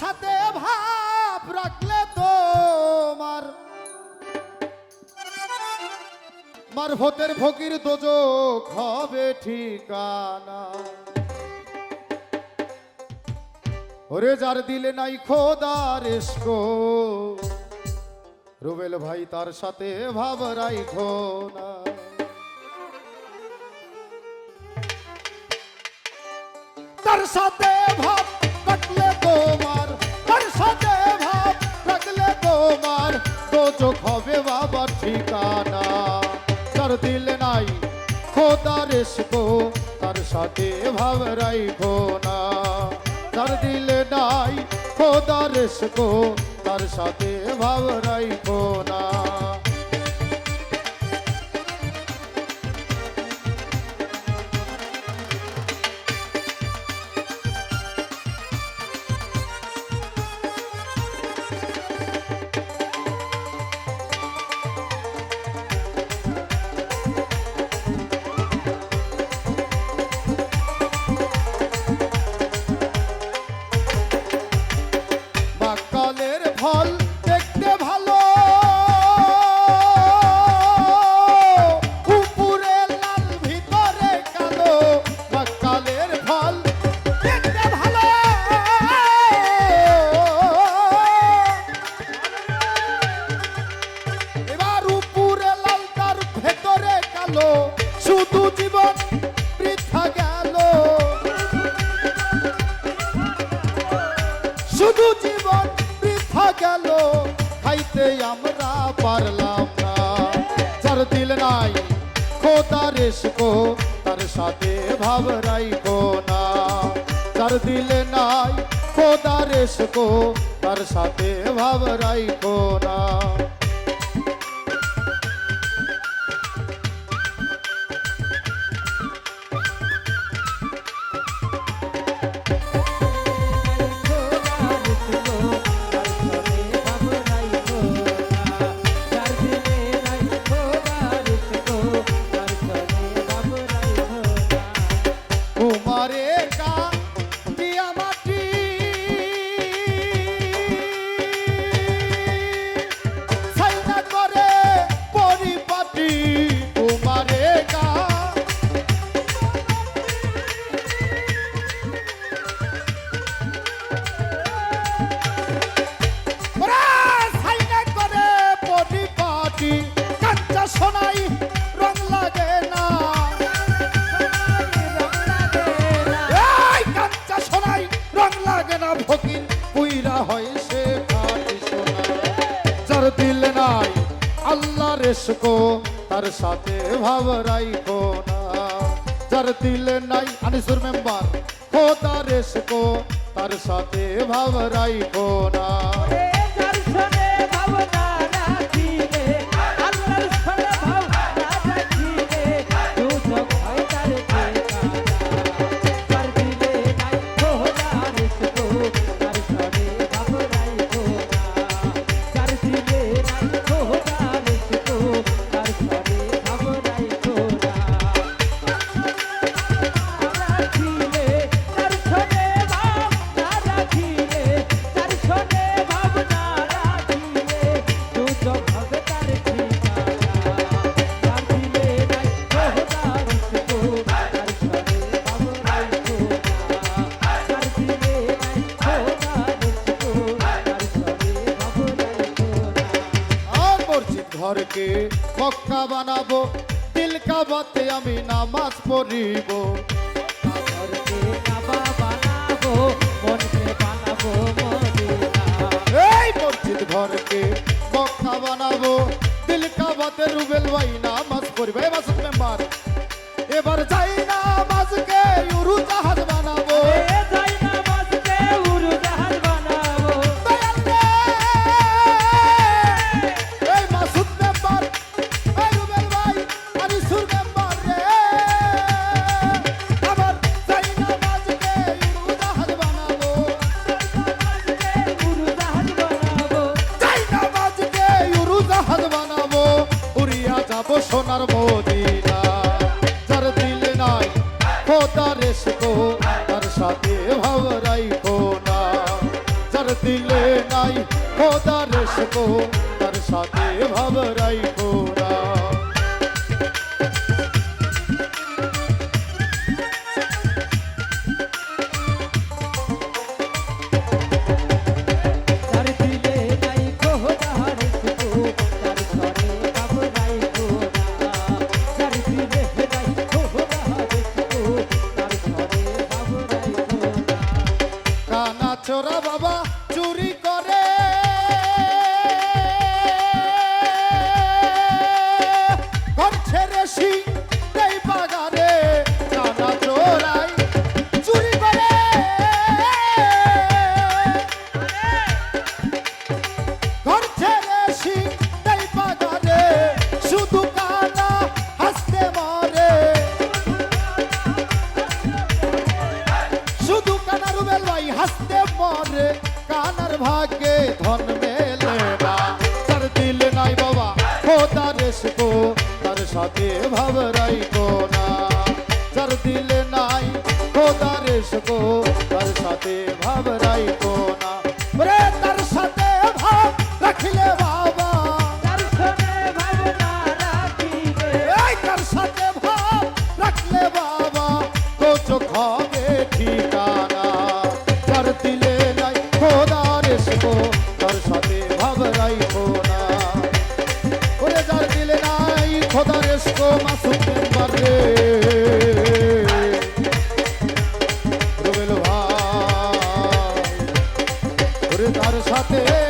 সাথে ভাব রাখলে তোমার। মারফতের ফকির দোজক হবে ঠিকানা। ওরে যার দিলে নাই খোদার রুবেল ভাই তার সাথে ভাব রাইখো না। তার সাথে ভাব দোজক হবে বাবার ঠিকানা। তার দিলে নাই, খোদা এসকো তার সাথে ভাব রাইবো না। তার দিলে নাই, খোদা এসকো তার সাথে ভাব রাইবো না। বৃথা গেল। শুধু জীবন বৃথা গেল আমরা পারলাম নাই খোদা রেসকো তার সাথে ভাব না। যার দিল নাই খোদা রেসকো তার সাথে ভাব না। লাগে না ফকির পুইরা হয় সে যার দিল নাই, আল্লাহ রেসকো তার সাথে ভাব রাইখো না। যার দিল নাই, আনিসুর মেম্বার, খোদা রেসকো তার সাথে ভাব রাইখো না। আর মসজিদ ঘরকে মক্কা বানাবো। তিলকা বাতে আমি নামাজ পড়িব। এই মসজিদ ঘরকে মক্কা বানাবো। দিল বাতে রুবেল ভাই সাথে ভাবরাই রাইখো না যার দিলে নাই খোদা রেসকো সাথে ভাবরাই রাইখো না ছেড়ে সাথে ভাবরাই রাইকো না যার দিলে নাই খোদার শুকো তার সাথে ভাবরাই রাইকো না রে তার সাথে ভাব রাখিলে বাবা। তার সাথে ভাব না রাখিলে। এই তার সাথে ভাব রাখলে বাবা। তো চোখ হবে ঠিকানা। যার দিলে নাই খোদার শুকো তার সাথে ভাবরাই কো সাথে